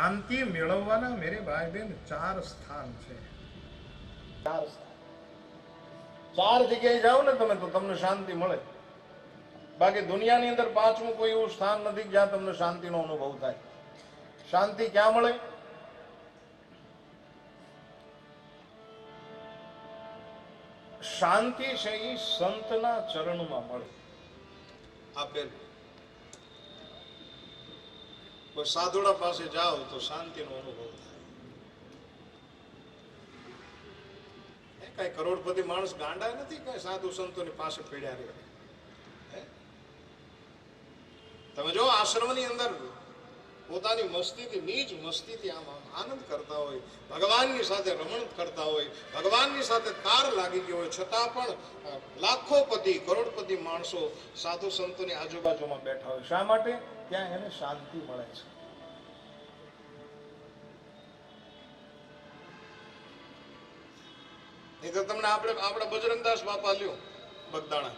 શાંતિ મેળવવાના મેરે ભાઈ બેન ચાર સ્થાન છે. ચાર સ્થાન. ચાર જગ્યાએ જાઓ ને તમે તો તમને શાંતિ મળે. બાકી દુનિયાની અંદર પાંચમું કોઈ એવું સ્થાન નથી જ્યાં તમને શાંતિનો અનુભવ થાય. શાંતિ ક્યાં મળે? શાંતિ છે એ સંતના ચરણમાં મળે. આપેલ કોઈ સાધુડા પાસે જાઓ તો શાંતિનો અનુભવ થાય કઈ કરોડપતિ માણસ ગાંડા નથી, કઈ સાધુ સંતોની પાસે પીડ્યા રહ્યા? તમે જો આશ્રમની અંદર પોતાની મસ્તીથી નીચ મસ્તીથી આમ આમ આનંદ કરતા હોય, ભગવાનની સાથે રમણ કરતા હોય, ભગવાનની સાથે તાર લાગી ગયો હોય, છતાં પણ લાખો લાખોપતિ, કરોડપતિ માણસો સાધુ સંતોની આજુબાજુમાં બેઠા હોય. શા માટે? ત્યાં એને શાંતિ મળે છે. નહીં તો તમને આપણે, આપણા બજરંગદાસ બાપા લ્યો, બગદાણા.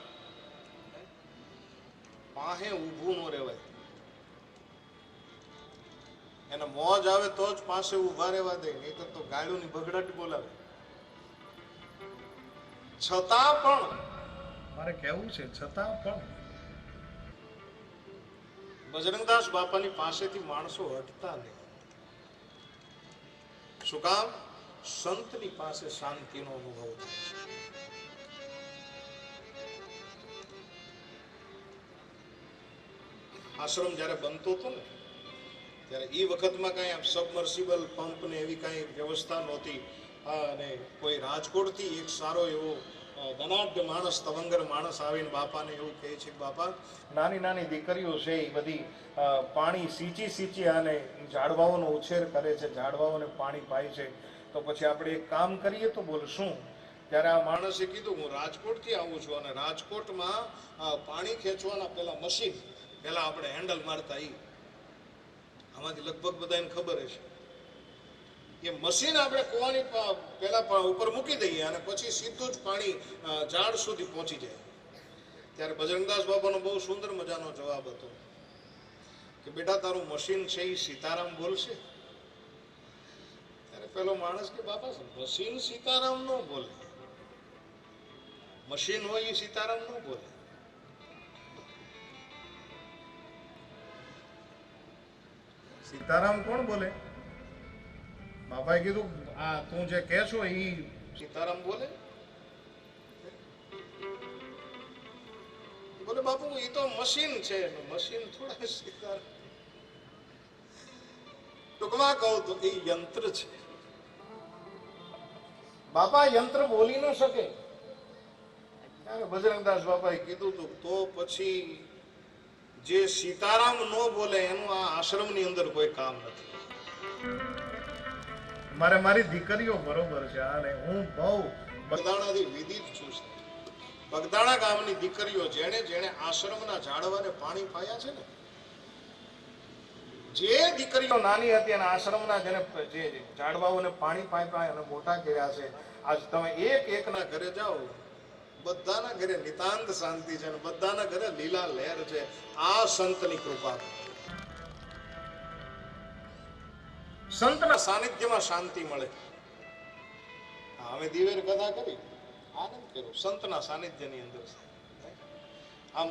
પાહે ઊભું ન રહેવાય. એને મોજ આવે તો જ પાસે ઊભા રહેવા દે નહીં તો ની બગડાટ બોલાવે. છતાં પણ મારે કહેવું છે છતાં પણ બજરંગદાસ બાપાની પાસેથી માણસો હટતા નહીં. શું કામ? સંતની પાસે શાંતિનો અનુભવ થાય છે. આશ્રમ જ્યારે બનતો હતો ને ત્યારે એ વખતમાં કાંઈ આમ સબમર્સિબલ પંપ ને એવી કાંઈ વ્યવસ્થા નહોતી. અને કોઈ રાજકોટથી એક સારો એવો ધનાઢ્ય માણસ, તવંગર માણસ આવીને બાપાને એવું કહે છે બાપા, નાની નાની દીકરીઓ છે એ બધી પાણી સીંચી સીચી અને ઝાડવાઓનો ઉછેર કરે છે, ઝાડવાઓને પાણી પાય છે. તો પછી આપણે એક કામ કરીએ તો બોલ, શું? ત્યારે આ માણસે કીધું, હું રાજકોટથી આવું છું અને રાજકોટમાં પાણી ખેંચવાના પહેલાં મશીન પહેલાં આપણે હેન્ડલ મારતા ઈ. આમાંથી લગભગ બધાને ખબર હશે. એ મશીન આપણે કૂવાની પેલા ઉપર મૂકી દઈએ અને પછી સીધું જ પાણી ઝાડ સુધી પહોંચી જાય. ત્યારે બજરંગદાસ બાબાનો બહુ સુંદર મજાનો જવાબ હતો કે, બેટા, તારું મશીન છે એ સીતારામ બોલશે. ત્યારે પેલો માણસ કે, બાપા, મશીન સીતારામ ન બોલે. મશીન હોય એ સીતારામ ન બોલે. સીતારામ કોણ બોલે? બાપાએ કીધું, આ તું જે કહે છો એ સીતારામ બોલે? બોલે, બાપુ એ તો મશીન છે, મશીન થોડા સીતારામ. ટૂંકમાં કહું તો એ યંત્ર છે. બાપા, યંત્ર બોલી ન શકે. ત્યારે બજરંગદાસ બાપાએ કીધું તું, તો પછી જે સીતારામ ન બોલે એનું આ આશ્રમની અંદર કોઈ કામ નથી. મારે મારી દીકરીઓ બરોબર છે અને હું બહુ બગદાણાથી વિદિત છું બગદાણા ગામની દીકરીઓ જેણે જેણે આશ્રમના ઝાડવાને પાણી પાયા છે ને જે દીકરીઓ નાની હતી અને આશ્રમના જેને જે ઝાડવાઓને પાણી પાઈ પાય અને મોટા કર્યા છે આજ તમે એક એકના ઘરે જાઓ બધાના ઘરે નિતાંત શાંતિ છે અને બધાના ઘરે લીલા લહેર છે. આ સંતની કૃપા. સંતના સાનિધ્યમાં શાંતિ મળે. અમે દિવેર કથા કરી. આનંદ કર્યો. સંતના સાનિધ્યની અંદર. આમ